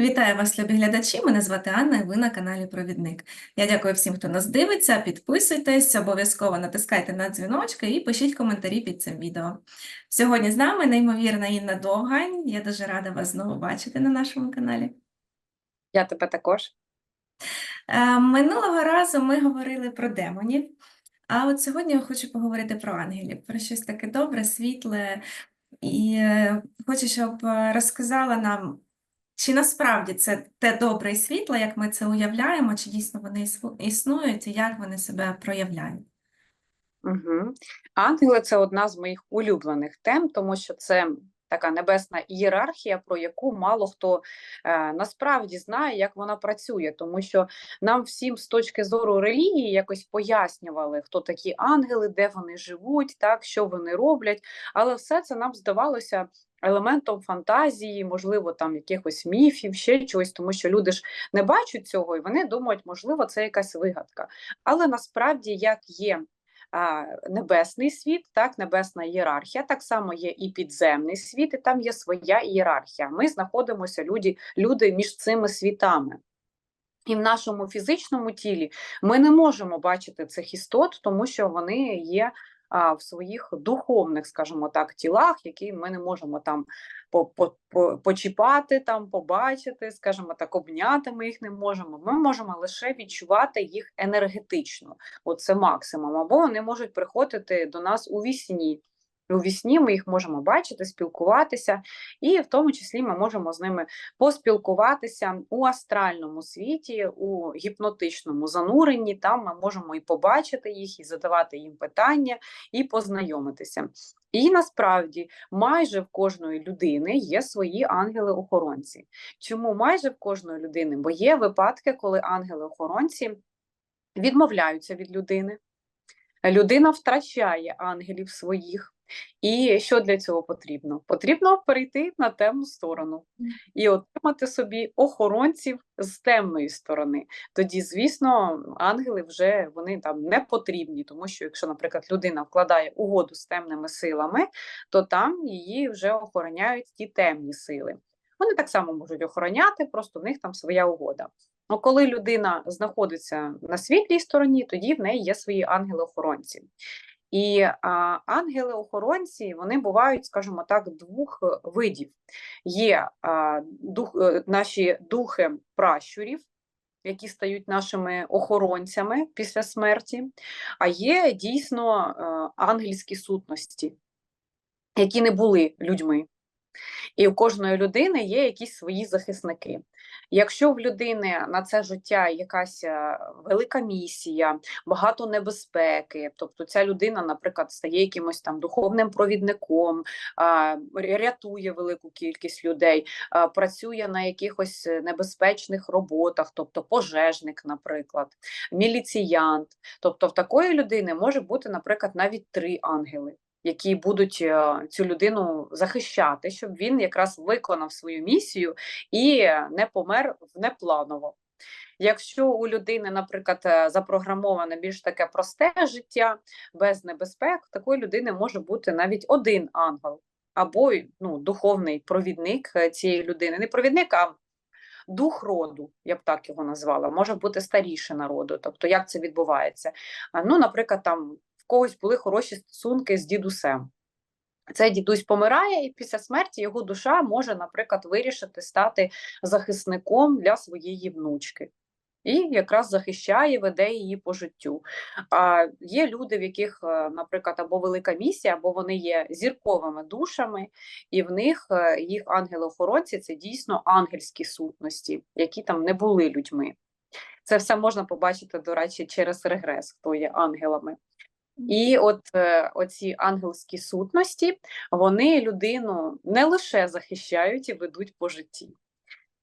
Вітаю вас, любі глядачі. Мене звати Анна, і ви на каналі Провідник. Я дякую всім, хто нас дивиться. Підписуйтесь, обов'язково натискайте на дзвіночки і пишіть коментарі під цим відео. Сьогодні з нами неймовірна Інна Довгань. Я дуже рада вас знову бачити на нашому каналі. Я тебе також. Е, Минулого разу ми говорили про демонів, а от сьогодні я хочу поговорити про ангелів, про щось таке добре, світле. І е, хочу, щоб е, розказала нам, чи насправді це те добре і світло, як ми це уявляємо, чи дійсно вони існують, і як вони себе проявляють. Угу. Ангели це одна з моїх улюблених тем, тому що це така небесна ієрархія, про яку мало хто е, насправді знає, як вона працює, тому що нам всім з точки зору релігії якось пояснювали, хто такі ангели, де вони живуть, так, що вони роблять, але все це нам здавалося. Елементом фантазії, можливо, там якихось міфів, ще чогось, тому що люди ж не бачать цього, і вони думають, можливо, це якась вигадка. Але насправді, як є небесний світ, так, небесна ієрархія, так само є і підземний світ, і там є своя ієрархія. Ми знаходимося люди, люди між цими світами. І в нашому фізичному тілі ми не можемо бачити цих істот, тому що вони є а, в своїх духовних, скажімо так, тілах, які ми не можемо там по, по, по, почіпати, там, побачити, скажімо так, обняти ми їх не можемо. Ми можемо лише відчувати їх енергетично. Оце максимум. Або вони можуть приходити до нас у вісні. У вісні ми їх можемо бачити, спілкуватися, і в тому числі ми можемо з ними поспілкуватися у астральному світі, у гіпнотичному зануренні. Там ми можемо і побачити їх, і задавати їм питання, і познайомитися. І насправді майже в кожної людини є свої ангели-охоронці. Чому майже в кожної людини? Бо є випадки, коли ангели-охоронці відмовляються від людини. Людина втрачає ангелів своїх. І що для цього потрібно? Потрібно перейти на темну сторону і отримати собі охоронців з темної сторони. Тоді, звісно, ангели вже вони там не потрібні, тому що якщо, наприклад, людина вкладає угоду з темними силами, то там її вже охороняють ті темні сили. Вони так само можуть охороняти, просто в них там своя угода. Ну, коли людина знаходиться на світлій стороні, тоді в неї є свої ангели-охоронці. І ангели-охоронці вони бувають, скажімо так, двох е, видів. Є дух, е, наші духи пращурів, які стають нашими охоронцями після смерті, а є дійсно е, ангельські сутності, які не були людьми. І у кожної людини є якісь свої захисники. Якщо в людини на це життя якась е, велика місія, багато небезпеки, тобто ця людина, наприклад, стає якимось там духовним провідником, рятує велику кількість людей, працює на якихось небезпечних роботах, тобто пожежник, наприклад, міліціянт. Тобто в такої людини може бути, наприклад, навіть три ангели які будуть е, цю людину захищати, щоб він якраз виконав свою місію і не помер внепланово. Якщо у людини, наприклад, е, запрограмоване більш таке просте життя без небезпек, такої людини може бути навіть один ангел або ну, духовний провідник е, цієї людини. Не провідник, а дух роду, я б так його назвала, може бути старіше народу. Тобто, як це відбувається? Ну, наприклад, там в когось були хороші стосунки з дідусем. Цей дідусь помирає, і після смерті його душа може, наприклад, вирішити стати захисником для своєї внучки. І якраз захищає, веде її по життю. А є люди, в яких, е, наприклад, або велика місія, або вони є зірковими душами, і в них е, їх ангели-охоронці це дійсно ангельські сутності, які там не були людьми. Це все можна побачити, до речі, через регрес, хто є ангелами. І от е, оці ангельські сутності, вони людину не лише захищають і ведуть по житті.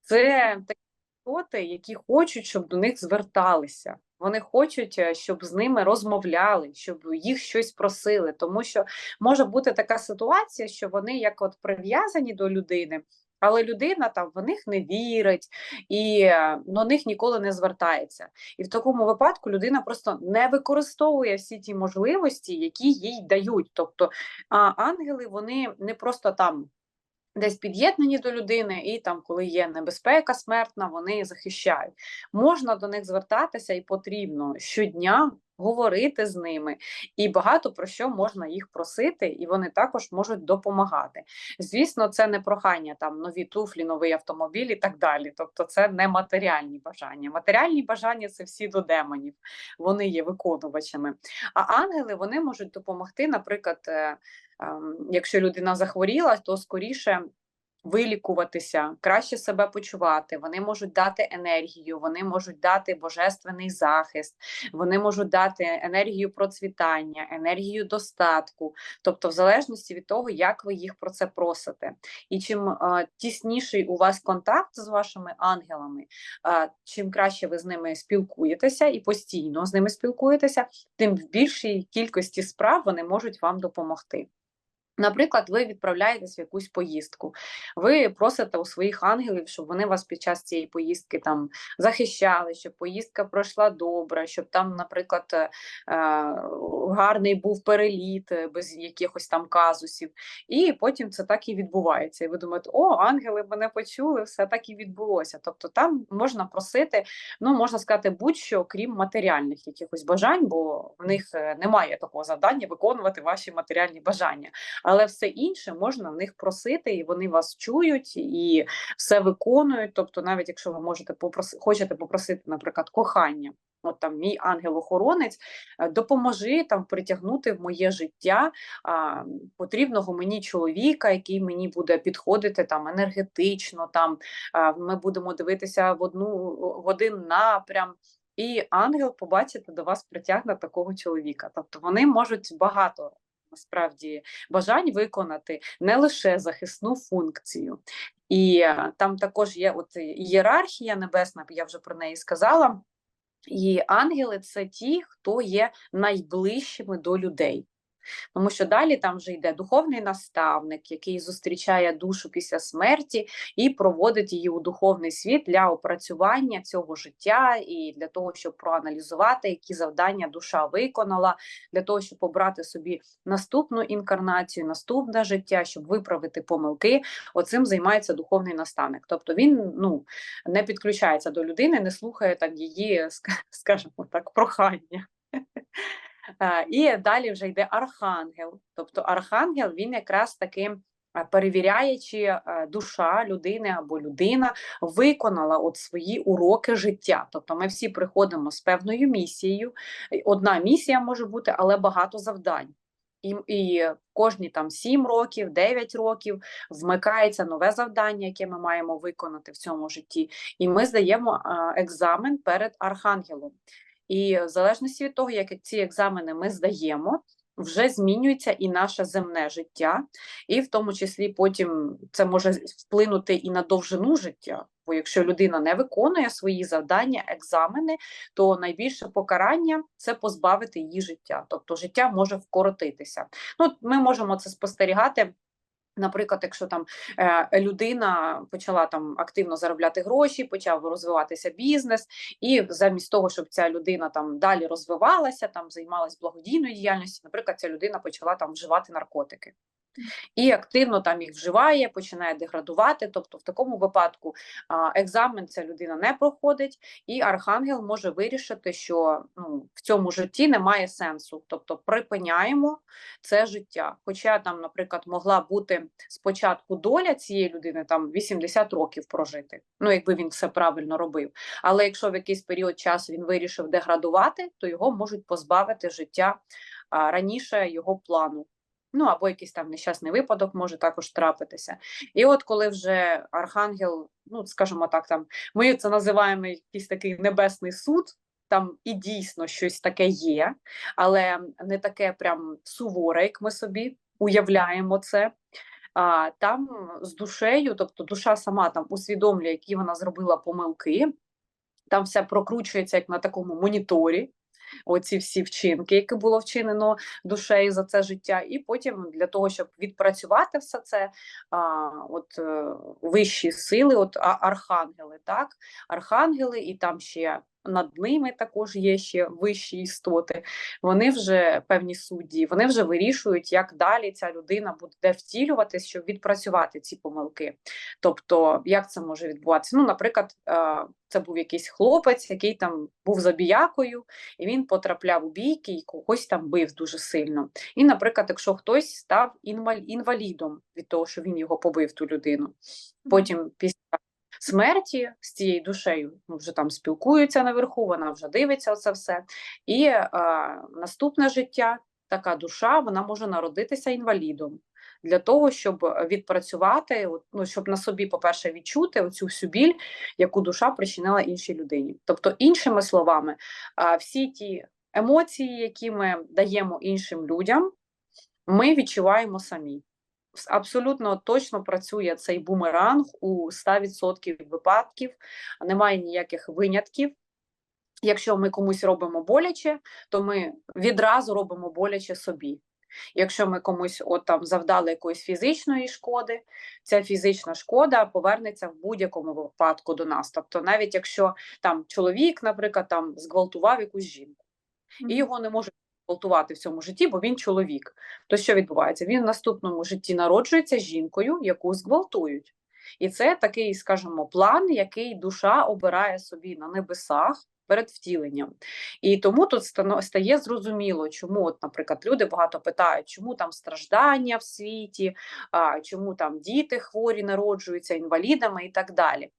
Це такі істоти, які хочуть, щоб до них зверталися. Вони хочуть, е, щоб з ними розмовляли, щоб їх щось просили. Тому що може бути така ситуація, що вони як от прив'язані до людини, але людина там в них не вірить і е, до них ніколи не звертається. І в такому випадку людина просто не використовує всі ті можливості, які їй дають. Тобто а, ангели вони не просто там десь під'єднані до людини, і там, коли є небезпека смертна, вони захищають. Можна до них звертатися і потрібно щодня говорити з ними, і багато про що можна їх просити, і вони також можуть допомагати. Звісно, це не прохання там нові туфлі, новий автомобіль і так далі. Тобто, це не матеріальні бажання. Матеріальні бажання це всі до демонів, вони є виконувачами. А ангели вони можуть допомогти, наприклад. е, ем, Якщо людина захворіла, то скоріше вилікуватися, краще себе почувати. Вони можуть дати енергію, вони можуть дати божественний захист, вони можуть дати енергію процвітання, енергію достатку, тобто, в залежності від того, як ви їх про це просите. І чим е, тісніший у вас контакт з вашими ангелами, е, чим краще ви з ними спілкуєтеся і постійно з ними спілкуєтеся, тим в більшій кількості справ вони можуть вам допомогти. Наприклад, ви відправляєтесь в якусь поїздку, ви просите у своїх ангелів, щоб вони вас під час цієї поїздки там захищали, щоб поїздка пройшла добре, щоб там, наприклад, е, е, гарний був переліт е, без якихось там казусів. І потім це так і відбувається. І ви думаєте, о, ангели мене почули, все так і відбулося. Тобто там можна просити, ну можна сказати, будь-що, крім матеріальних якихось бажань, бо в них немає такого завдання виконувати ваші матеріальні бажання але все інше можна в них просити, і вони вас чують і все виконують. Тобто, навіть якщо ви можете попросити, хочете попросити, наприклад, кохання. От там мій ангел-охоронець, е, допоможи там притягнути в моє життя а, потрібного мені чоловіка, який мені буде підходити там енергетично. Там а, ми будемо дивитися в одну в один напрям. І ангел побачите до вас притягне такого чоловіка. Тобто вони можуть багато насправді бажань виконати не лише захисну функцію. І е, там також є от ієрархія небесна, я вже про неї сказала. І ангели це ті, хто є найближчими до людей. Тому що далі там вже йде духовний наставник, який зустрічає душу після смерті і проводить її у духовний світ для опрацювання цього життя і для того, щоб проаналізувати, які завдання душа виконала, для того, щоб обрати собі наступну інкарнацію, наступне життя, щоб виправити помилки. Оцим займається духовний наставник. Тобто він ну не підключається до людини, не слухає там її, скажімо так, прохання. І далі вже йде архангел. Тобто архангел він якраз таки перевіряє, чи душа людини або людина виконала от свої уроки життя. Тобто ми всі приходимо з певною місією. Одна місія може бути, але багато завдань. І і кожні там 7 років, 9 років вмикається нове завдання, яке ми маємо виконати в цьому житті. І ми здаємо екзамен перед архангелом. І в залежності від того, як ці екзамени ми здаємо, вже змінюється і наше земне життя, і в тому числі потім це може вплинути і на довжину життя. Бо якщо людина не виконує свої завдання, екзамени, то найбільше покарання це позбавити її життя, тобто життя може вкоротитися. Ну, Ми можемо це спостерігати Наприклад, якщо там е, людина почала там активно заробляти гроші, почав розвиватися бізнес, і замість того, щоб ця людина там далі розвивалася, там займалась благодійною діяльністю, наприклад, ця людина почала там вживати наркотики і активно там їх вживає, починає деградувати. Тобто, в такому випадку екзамен ця людина не проходить, і архангел може вирішити, що ну, в цьому житті немає сенсу, тобто припиняємо це життя. Хоча там, наприклад, могла бути спочатку доля цієї людини там 80 років прожити, ну якби він все правильно робив. Але якщо в якийсь період часу він вирішив деградувати, то його можуть позбавити життя раніше його плану. Ну або якийсь там нещасний випадок може також трапитися. І от коли вже архангел, ну скажімо так, там ми це називаємо якийсь такий небесний суд. Там і дійсно щось таке є, але не таке прям суворе, як ми собі уявляємо це. А там з душею, тобто душа сама там усвідомлює, які вона зробила помилки, там все прокручується як на такому моніторі оці всі вчинки, які було вчинено душею за це життя, і потім для того, щоб відпрацювати все це, а, от е, вищі сили, от архангели, так, архангели, і там ще над ними також є ще вищі істоти. Вони вже певні судді, вони вже вирішують, як далі ця людина буде втілюватись, щоб відпрацювати ці помилки. Тобто, як це може відбуватися? Ну, наприклад, е, це був якийсь хлопець, який там був забіякою, і він потрапляв у бійки і когось там бив дуже сильно. І, наприклад, якщо хтось став інвалідом від того, що він його побив ту людину, потім після смерті з цією душею ну, вже там спілкуються наверху, вона вже дивиться це все. І е, наступне життя, така душа, вона може народитися інвалідом. Для того, щоб відпрацювати, ну, щоб на собі, по-перше, відчути оцю всю біль, яку душа причинила іншій людині. Тобто, іншими словами, всі ті емоції, які ми даємо іншим людям, ми відчуваємо самі. Абсолютно точно працює цей бумеранг у 100% випадків, немає ніяких винятків. Якщо ми комусь робимо боляче, то ми відразу робимо боляче собі. Якщо ми комусь от там завдали якоїсь фізичної шкоди, ця фізична шкода повернеться в будь-якому випадку до нас. Тобто, навіть якщо там чоловік, наприклад, там зґвалтував якусь жінку, і його не можуть зґвалтувати в цьому житті, бо він чоловік. То що відбувається? Він в наступному житті народжується жінкою, яку зґвалтують. І це такий, скажімо, план, який душа обирає собі на небесах перед втіленням. І тому тут стає зрозуміло, чому, от, наприклад, люди багато питають, чому там страждання в світі, чому там діти хворі народжуються інвалідами і так далі.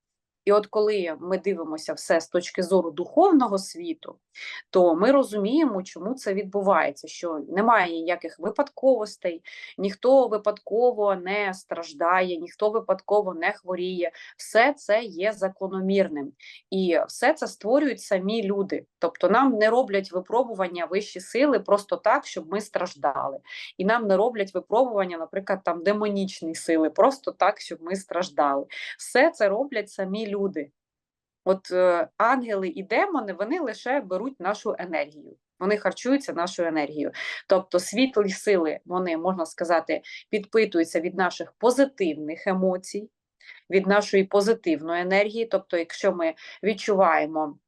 І от коли ми дивимося все з точки зору духовного світу, то ми розуміємо, чому це відбувається, що немає ніяких випадковостей, ніхто випадково не страждає, ніхто випадково не хворіє. Все це є закономірним. І все це створюють самі люди. Тобто нам не роблять випробування вищі сили просто так, щоб ми страждали. І нам не роблять випробування, наприклад, там демонічні сили, просто так, щоб ми страждали. Все це роблять самі люди. От е, ангели і демони вони лише беруть нашу енергію. Вони харчуються нашою енергією. Тобто світлі сили, вони, можна сказати, підпитуються від наших позитивних емоцій, від нашої позитивної енергії. Тобто, якщо ми відчуваємо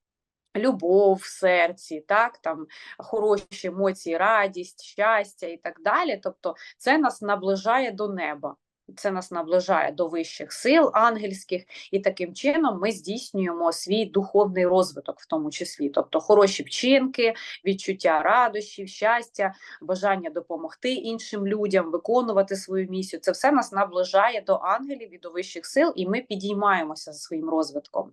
любов в серці, так, там хороші емоції, радість, щастя і так далі, тобто це нас наближає до неба. Це нас наближає до вищих сил ангельських, і таким чином ми здійснюємо свій духовний розвиток, в тому числі, тобто хороші вчинки, відчуття радощів, щастя, бажання допомогти іншим людям, виконувати свою місію. Це все нас наближає до ангелів і до вищих сил, і ми підіймаємося за своїм розвитком.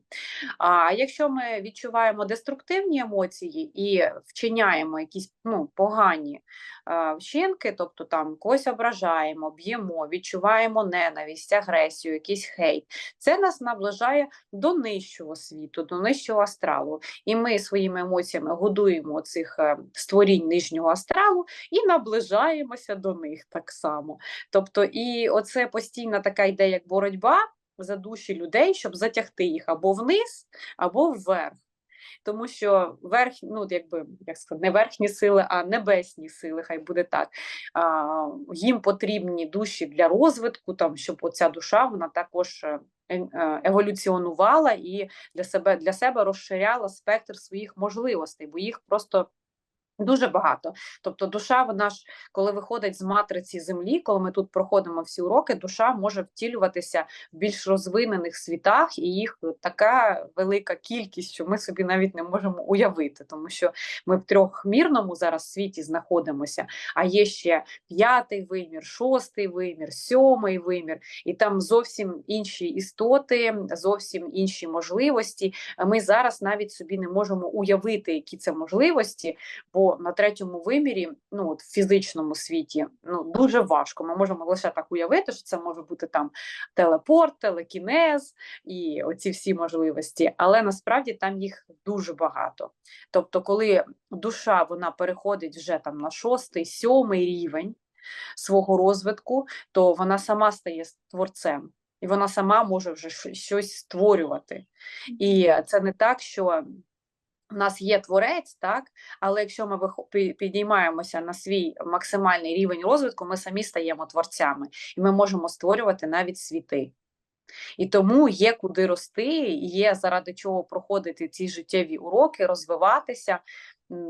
А якщо ми відчуваємо деструктивні емоції і вчиняємо якісь ну, погані е, вчинки, тобто там когось ображаємо, б'ємо, відчуваємо ненависть, агресію, якийсь хейт, це нас наближає до нижчого світу, до нижчого астралу. І ми своїми емоціями годуємо цих е, створінь нижнього астралу і наближаємося до них так само. Тобто, і оце постійна така йде як боротьба за душі людей, щоб затягти їх або вниз, або вверх. Тому що верх, ну якби як сказати, не верхні сили, а небесні сили, хай буде так. А, їм потрібні душі для розвитку, там щоб оця душа вона також е, е, еволюціонувала і для себе для себе розширяла спектр своїх можливостей, бо їх просто Дуже багато. Тобто, душа, вона ж, коли виходить з матриці землі, коли ми тут проходимо всі уроки, душа може втілюватися в більш розвинених світах, і їх така велика кількість, що ми собі навіть не можемо уявити, тому що ми в трьохмірному зараз світі знаходимося, а є ще п'ятий вимір, шостий вимір, сьомий вимір, і там зовсім інші істоти, зовсім інші можливості. Ми зараз навіть собі не можемо уявити, які це можливості. бо на третьому вимірі, ну от в фізичному світі, ну дуже важко. Ми можемо лише так уявити, що це може бути там телепорт, телекінез і оці всі можливості, але насправді там їх дуже багато. Тобто, коли душа вона переходить вже там на шостий, сьомий рівень свого розвитку, то вона сама стає творцем. І вона сама може вже щось створювати. І це не так, що у нас є творець, так, але якщо ми підіймаємося на свій максимальний рівень розвитку, ми самі стаємо творцями, і ми можемо створювати навіть світи. І тому є куди рости, є заради чого проходити ці життєві уроки, розвиватися.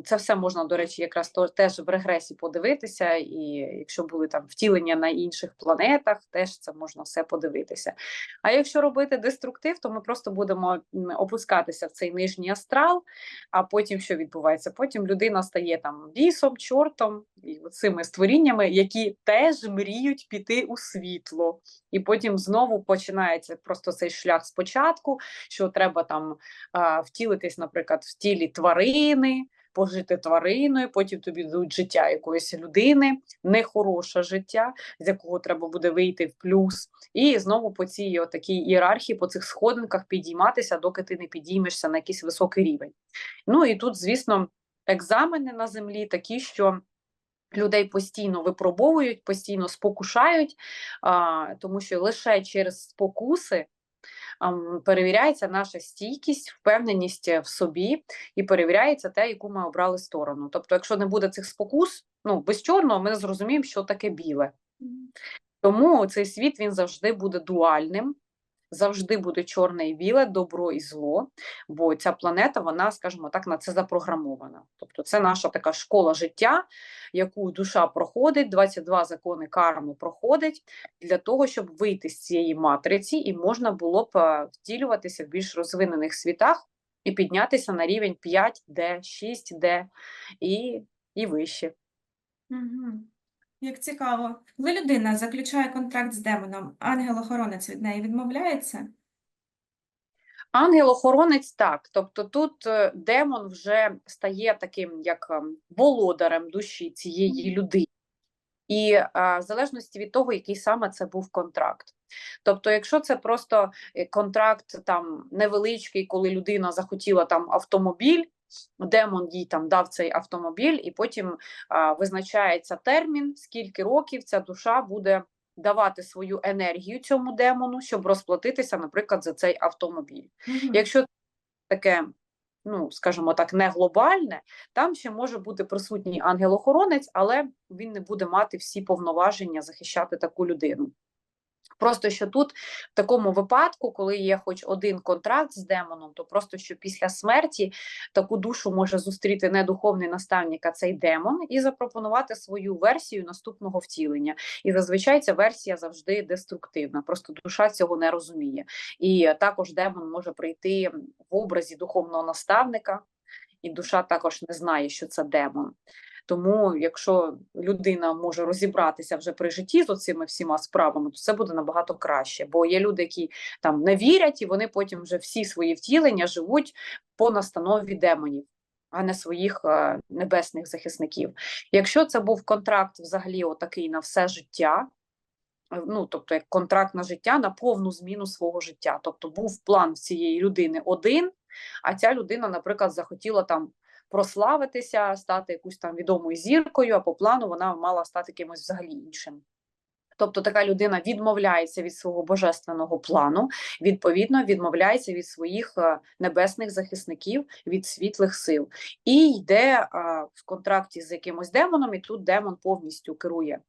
Це все можна, до речі, якраз то, теж в регресі подивитися, і якщо були там втілення на інших планетах, теж це можна все подивитися. А якщо робити деструктив, то ми просто будемо опускатися в цей нижній астрал, а потім що відбувається? Потім людина стає там бісом, чортом і цими створіннями, які теж мріють піти у світло. І потім знову починається просто цей шлях спочатку, що треба там втілитись, наприклад, в тілі тварини, пожити твариною, потім тобі дадуть життя якоїсь людини, нехороше життя, з якого треба буде вийти в плюс, і знову по цій такій ієрархії, по цих сходинках підійматися, доки ти не підіймешся на якийсь високий рівень. Ну і тут, звісно, екзамени на землі такі, що. Людей постійно випробовують, постійно спокушають, а, тому що лише через спокуси перевіряється наша стійкість, впевненість в собі і перевіряється те, яку ми обрали сторону. Тобто, якщо не буде цих спокус, ну без чорного ми не зрозуміємо, що таке біле. Тому цей світ він завжди буде дуальним, завжди буде чорне і біле, добро і зло. Бо ця планета, вона, скажімо так, на це запрограмована. Тобто, це наша така школа життя, яку душа проходить, 22 закони карми проходить для того, щоб вийти з цієї матриці, і можна було б е, втілюватися в більш розвинених світах і піднятися на рівень 5D, 6D і, і вище. Мгм. Як цікаво. Коли людина заключає контракт з демоном, ангел-охоронець від неї відмовляється? Ангел-охоронець так. Тобто тут е, демон вже стає таким як ем, володарем душі цієї людини. І е, в залежності від того, який саме це був контракт. Тобто, якщо це просто е, контракт там невеличкий, коли людина захотіла там автомобіль, демон їй там дав цей автомобіль, і потім а, визначається термін, скільки років ця душа буде давати свою енергію цьому демону, щоб розплатитися, наприклад, за цей автомобіль. Мгм. Якщо таке, ну скажімо так, не глобальне, там ще може бути присутній ангел-охоронець, але він не буде мати всі повноваження захищати таку людину. Просто що тут в такому випадку, коли є хоч один контракт з демоном, то просто що після смерті таку душу може зустріти не духовний наставник, а цей демон, і запропонувати свою версію наступного втілення. І зазвичай ця версія завжди деструктивна. Просто душа цього не розуміє. І також демон може прийти в образі духовного наставника, і душа також не знає, що це демон. Тому, якщо людина може розібратися вже при житті з цими всіма справами, то це буде набагато краще. Бо є люди, які там не вірять, і вони потім вже всі свої втілення живуть по настанові демонів, а не своїх е, небесних захисників. Якщо це був контракт взагалі отакий на все життя. е, Ну, тобто, як контракт на життя на повну зміну свого життя. Тобто був план цієї людини один, а ця людина, наприклад, захотіла там прославитися, стати якусь там відомою зіркою, а по плану вона мала стати кимось взагалі іншим. Тобто така людина відмовляється від свого божественного плану, відповідно, відмовляється від своїх е, небесних захисників, від світлих сил, і йде в контракті з якимось демоном, і тут демон повністю керує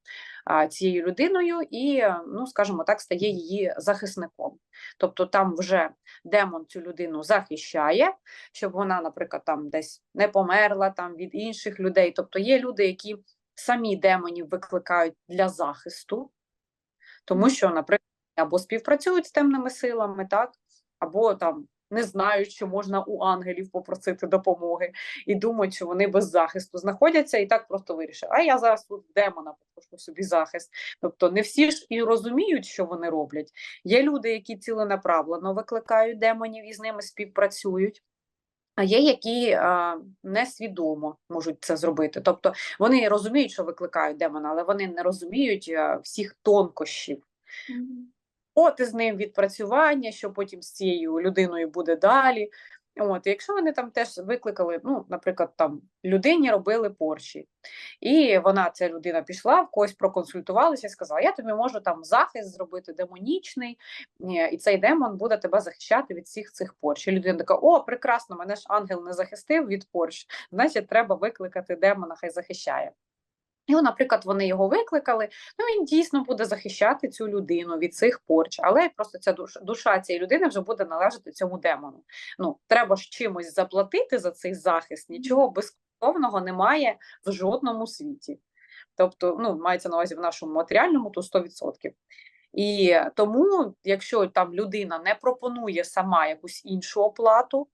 цією людиною і, е, ну скажімо так, стає її захисником. Тобто там вже демон цю людину захищає, щоб вона, наприклад, там десь не померла там від інших людей. Тобто є люди, які самі демонів викликають для захисту, тому що, наприклад, або співпрацюють з темними силами, так, або там не знають, що можна у ангелів попросити допомоги, і думають, що вони без захисту знаходяться, і так просто вирішили. А я зараз тут демона попрошу собі захист. Тобто не всі ж і розуміють, що вони роблять. Є люди, які ціленаправлено викликають демонів і з ними співпрацюють. А є, які е, несвідомо можуть це зробити. Тобто вони розуміють, що викликають демона, але вони не розуміють е, всіх тонкощів. Мгм. От із ним відпрацювання, що потім з цією людиною буде далі. От, якщо вони там теж викликали, ну, наприклад, там людині робили порчі, і вона, ця людина, пішла в когось проконсультувалася і сказала: Я тобі можу там захист зробити демонічний, і цей демон буде тебе захищати від всіх цих порч. І людина така: О, прекрасно, мене ж ангел не захистив від порч, значить, треба викликати демона, хай захищає. І, наприклад, вони його викликали. Ну він дійсно буде захищати цю людину від цих порч, але просто ця душа, душа цієї людини вже буде належати цьому демону. Ну треба ж чимось заплатити за цей захист. Нічого безкоштовного немає в жодному світі. Тобто, ну мається на увазі в нашому матеріальному, то 100%. І тому, якщо там людина не пропонує сама якусь іншу оплату,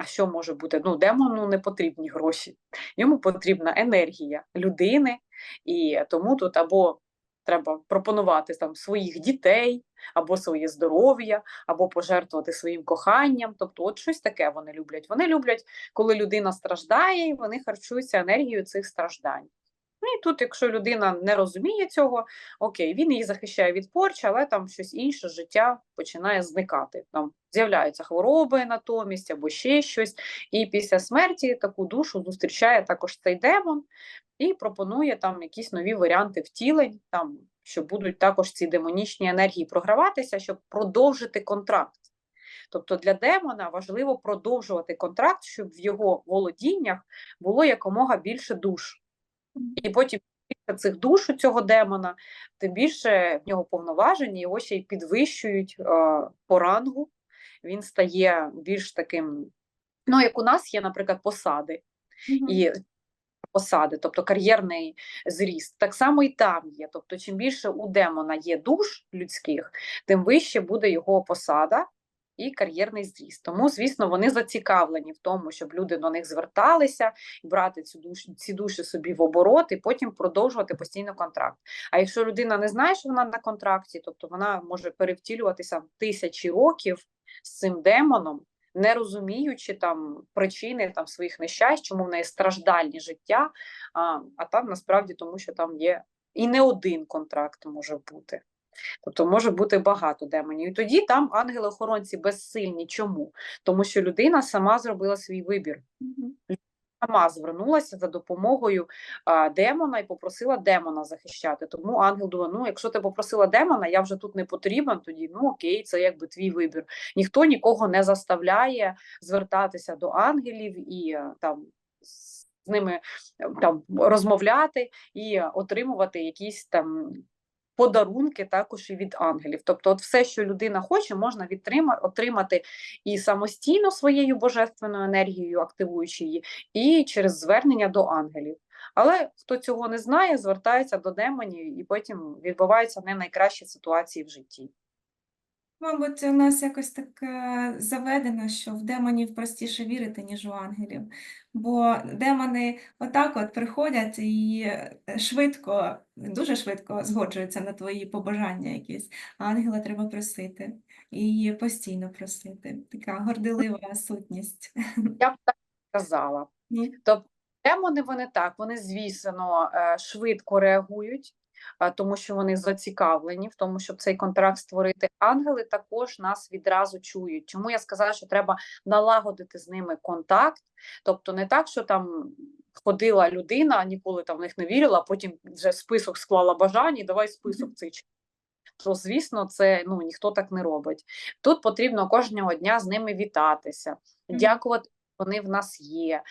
а що може бути? Ну, демону не потрібні гроші, йому потрібна енергія людини, і тому тут або треба пропонувати там своїх дітей, або своє здоров'я, або пожертвувати своїм коханням. Тобто, от щось таке вони люблять. Вони люблять, коли людина страждає, і вони харчуються енергією цих страждань. Ну і тут, якщо людина не розуміє цього, окей, він її захищає від порчі, але там щось інше життя починає зникати. Там з'являються хвороби натомість або ще щось. І після смерті таку душу зустрічає також цей демон і пропонує там якісь нові варіанти втілень, там що будуть також ці демонічні енергії програватися, щоб продовжити контракт. Тобто для демона важливо продовжувати контракт, щоб в його володіннях було якомога більше душ. І потім цих душ у цього демона, тим більше в нього повноваження, його ще й підвищують е, по рангу. Він стає більш таким, ну, як у нас є, наприклад, посади і посади, тобто кар'єрний зріст. Так само і там є. Тобто, чим більше у демона є душ людських, тим вище буде його посада і кар'єрний зріст. Тому, звісно, вони зацікавлені в тому, щоб люди до них зверталися, брати цю душу, ці душі собі в оборот і потім продовжувати постійно контракт. А якщо людина не знає, що вона на контракті, тобто вона може перевтілюватися тисячі років з цим демоном. Не розуміючи там причини там своїх нещасть, чому в неї страждальні життя, а а там насправді тому, що там є і не один контракт може бути. Тобто може бути багато демонів. І тоді там ангели-охоронці безсильні. Чому? Тому що людина сама зробила свій вибір. Сама звернулася за допомогою а, демона і попросила демона захищати. Тому ангел думає, ну якщо ти попросила демона, я вже тут не потрібен, тоді ну окей, це якби твій вибір. Ніхто нікого не заставляє звертатися до ангелів і там з ними там розмовляти і отримувати якісь там подарунки також і від ангелів. Тобто, от все, що людина хоче, можна відтримати, отримати і самостійно своєю божественною енергією, активуючи її, і через звернення до ангелів. Але хто цього не знає, звертається до демонів, і потім відбуваються не найкращі ситуації в житті. Мабуть, у нас якось так е, заведено, що в демонів простіше вірити, ніж у ангелів. Бо демони отак от приходять і е, швидко, дуже швидко згоджуються на твої побажання якісь, а ангела треба просити. І постійно просити. Така горделива сутність. Я б так сказала. Тобто демони вони так, вони, звісно, е, швидко реагують, тому що вони зацікавлені в тому, щоб цей контракт створити. Ангели також нас відразу чують. Чому я сказала, що треба налагодити з ними контакт, тобто не так, що там. Ходила людина, ніколи там в них не вірила, а потім вже список склала бажання, і давай список цей. То, звісно, це ну ніхто так не робить. Тут потрібно кожного дня з ними вітатися, дякувати, вони в нас є,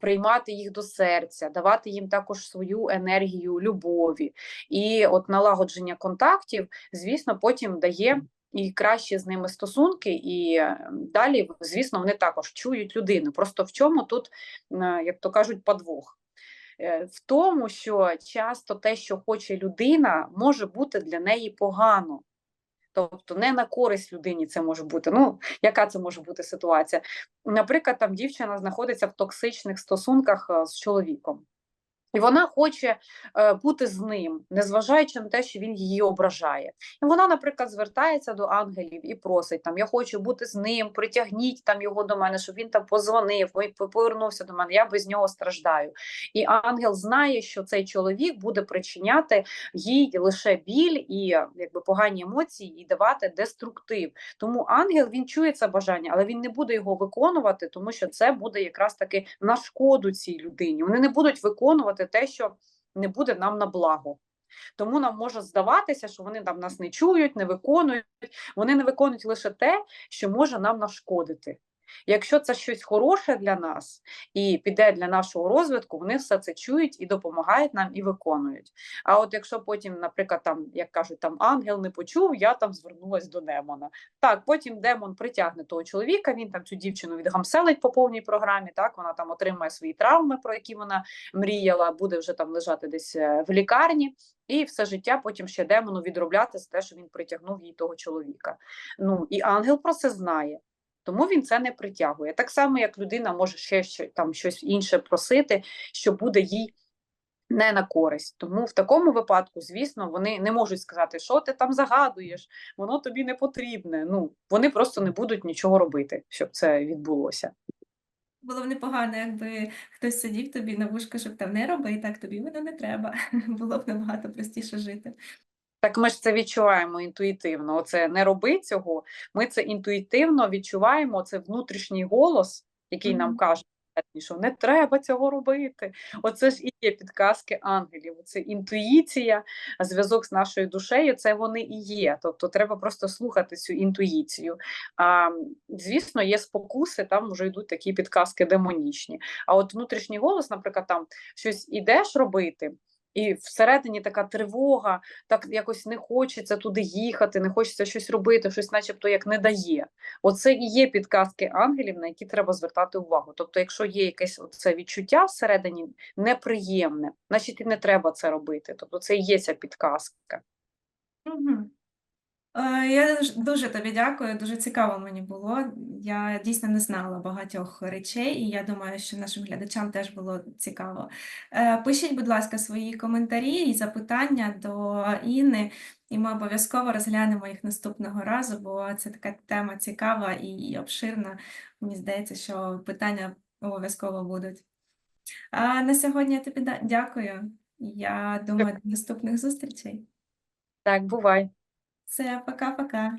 приймати їх до серця, давати їм також свою енергію любові. І от налагодження контактів, звісно, потім дає і кращі з ними стосунки, і далі, звісно, вони також чують людину. Просто в чому тут, е, як то кажуть, подвох? Е, В тому, що часто те, що хоче людина, може бути для неї погано. Тобто не на користь людині це може бути. Ну, яка це може бути ситуація? Наприклад, там дівчина знаходиться в токсичних стосунках е, з чоловіком. І вона хоче е, бути з ним, незважаючи на те, що він її ображає. І вона, наприклад, звертається до ангелів і просить там: я хочу бути з ним, притягніть там його до мене, щоб він там позвонив, повернувся до мене. Я без нього страждаю. І ангел знає, що цей чоловік буде причиняти їй лише біль і якби погані емоції, і давати деструктив. Тому ангел він чує це бажання, але він не буде його виконувати, тому що це буде якраз таки на шкоду цій людині. Вони не будуть виконувати те, що не буде нам на благо. Тому нам може здаватися, що вони там нас не чують, не виконують. Вони не виконують лише те, що може нам нашкодити. Якщо це щось хороше для нас і піде для нашого розвитку, вони все це чують і допомагають нам і виконують. А от якщо потім, наприклад, там, як кажуть, там ангел не почув, я там звернулась до демона. Так, потім демон притягне того чоловіка, він там цю дівчину відгамселить по повній програмі, так, вона там отримає свої травми, про які вона мріяла, буде вже там лежати десь е, в лікарні, і все життя потім ще демону відробляти за те, що він притягнув їй того чоловіка. Ну і ангел про це знає. Тому він це не притягує. Так само, як людина може ще, ще там щось інше просити, що буде їй не на користь. Тому в такому випадку, звісно, вони не можуть сказати, що ти там загадуєш, воно тобі не потрібне. Ну вони просто не будуть нічого робити, щоб це відбулося. Було б непогано, якби хтось сидів тобі на вушко, щоб там не роби, так тобі воно не треба. Було б набагато простіше жити. Так ми ж це відчуваємо інтуїтивно. Оце не роби цього. Ми це інтуїтивно відчуваємо. Це внутрішній голос, який нам каже, що не треба цього робити. Оце ж і є підказки ангелів. Це інтуїція, зв'язок з нашою душею. Це вони і є. Тобто треба просто слухати цю інтуїцію. А, звісно, є спокуси, там вже йдуть такі підказки демонічні. А от внутрішній голос, наприклад, там щось ідеш робити. І всередині така тривога, так якось не хочеться туди їхати, не хочеться щось робити, щось, начебто, як не дає. Оце і є підказки ангелів, на які треба звертати увагу. Тобто, якщо є якесь це відчуття всередині неприємне, значить і не треба це робити. Тобто, це і є ця підказка. Мгм. Е, Я дуже тобі дякую, дуже цікаво мені було. Я дійсно не знала багатьох речей, і я думаю, що нашим глядачам теж було цікаво. Е, Пишіть, будь ласка, свої коментарі і запитання до Інни, і ми обов'язково розглянемо їх наступного разу, бо це така тема цікава і обширна. Мені здається, що питання обов'язково будуть. А на сьогодні я тобі дякую. Я думаю, до наступних зустрічей. Так, бувай. Все, пока-пока.